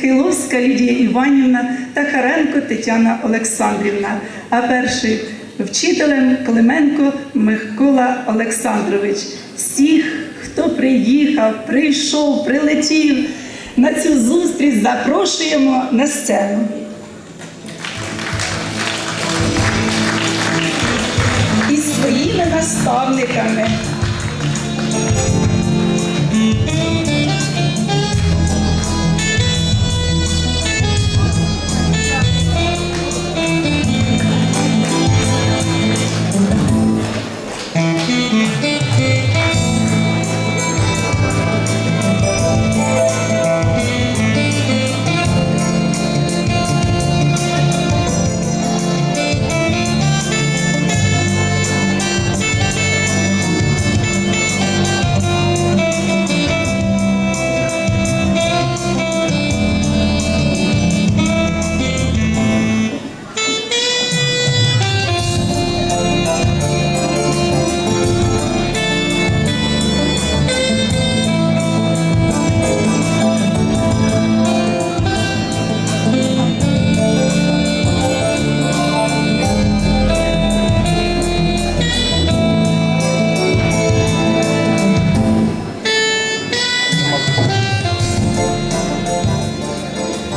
Хиловська Лідія Іванівна та Харенко Тетяна Олександрівна. А перший вчителем Клименко Микола Олександрович. Всіх, хто приїхав, прийшов, прилетів на цю зустріч, запрошуємо на сцену. І своїми наставниками.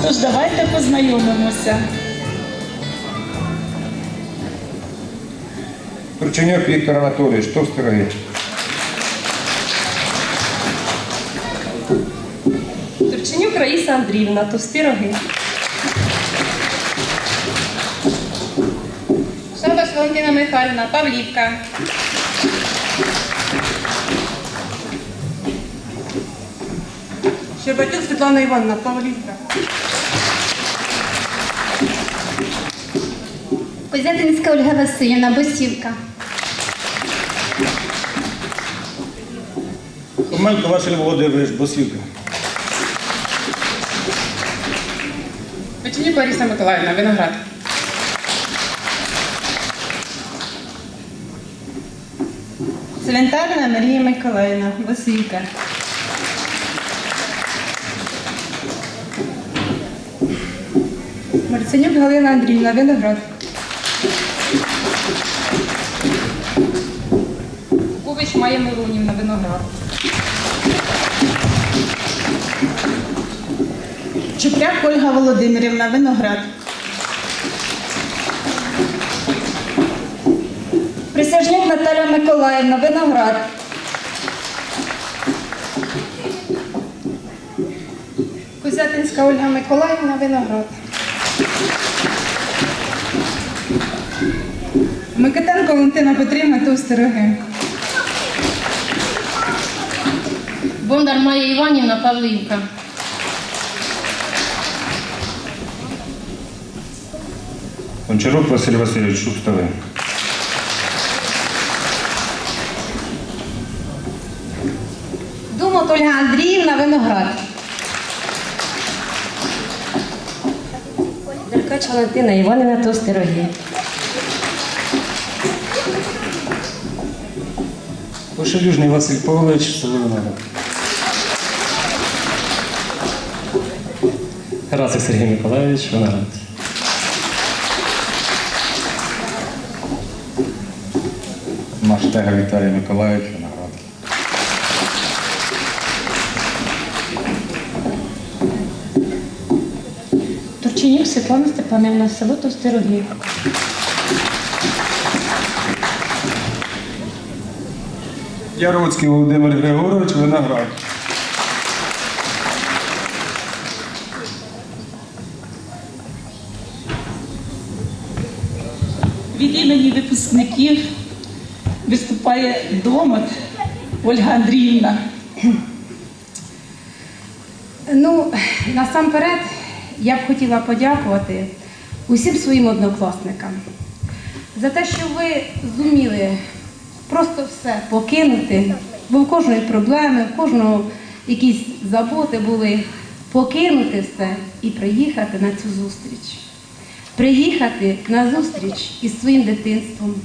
Тож давайте познайомимося. Турченюк Віктор Анатолійович, товсті роги. Турченюк Раїса Андріївна, товсті роги. Шабаш Валентина Михайлівна, Павлівка. Щербатюк Світлана Івановна, Павлівка. Козятинська Ольга Васильівна, Босівка. Хоменко Василь Володимирович, Босівка. Печенюк Лариса Миколаївна, Виноград. Целентарна Марія Миколаївна, Василька. Марценюк Галина Андріївна, Виноград. Кубич Майя Миронівна, Виноград. Чупряк Ольга Володимирівна, Виноград. Присяжняк Наталя Миколаївна, Виноград. Козятинська Ольга Миколаївна, Виноград. Микитенко Валентина Петрівна, Товстероги. Бондар Майя Іванівна, Павлівка. Гончарук Василь Васильович, Шустове. Думот Ольга Андріївна, Виноград. Деркач Валентина Іванівна, Товстероги. Пошелюжний Василь Павлович, село Тарасик Сергій Миколаївич, Виноград. Маштега Віталій Миколаївич, Виноград. Турченюк Світлана Степанівна, село Товстероги. Яроцький Володимир Григорович, Виноград. Від імені випускників виступає домот Ольга Андріївна. Ну, насамперед, я б хотіла подякувати усім своїм однокласникам за те, що ви зуміли просто все покинути, бо в кожної проблеми, в кожного якісь заботи були, покинути все і приїхати на цю зустріч. Приїхати на зустріч із своїм дитинством,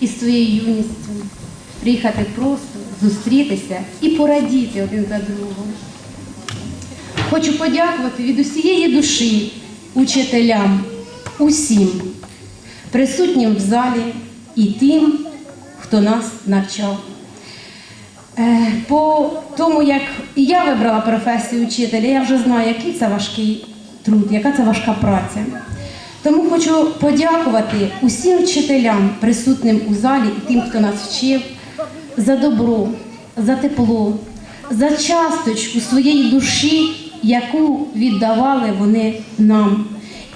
із своєю юністю, приїхати просто зустрітися і порадіти один за другим. хочу подякувати від усієї душі учителям, усім, присутнім в залі і тим, хто нас навчав. Е, По тому, як і я вибрала професію вчителя, я вже знаю, який це важкий труд, яка це важка праця. Тому хочу подякувати усім вчителям, присутнім у залі і тим, хто нас вчив, за добро, за тепло, за часточку своєї душі, яку віддавали вони нам.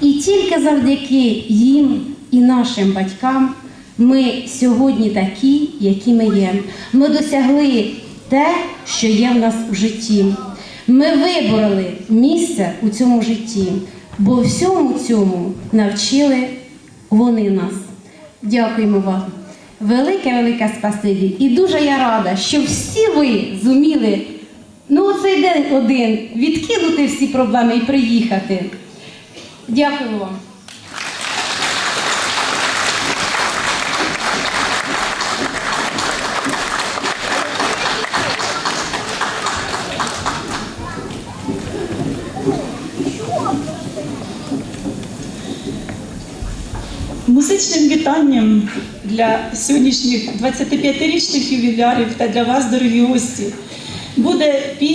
І тільки завдяки їм і нашим батькам ми сьогодні такі, які ми є. Ми досягли те, що є в нас у житті. Ми вибороли місце у цьому житті, бо всьому цьому навчили вони нас. Дякуємо вам. Велике, велике спасибі. І дуже я рада, що всі ви зуміли ну цей день один відкинути всі проблеми і приїхати. Дякую вам. Музичним вітанням для сьогоднішніх 25-річних ювілярів та для вас, дорогі гості, буде пісня.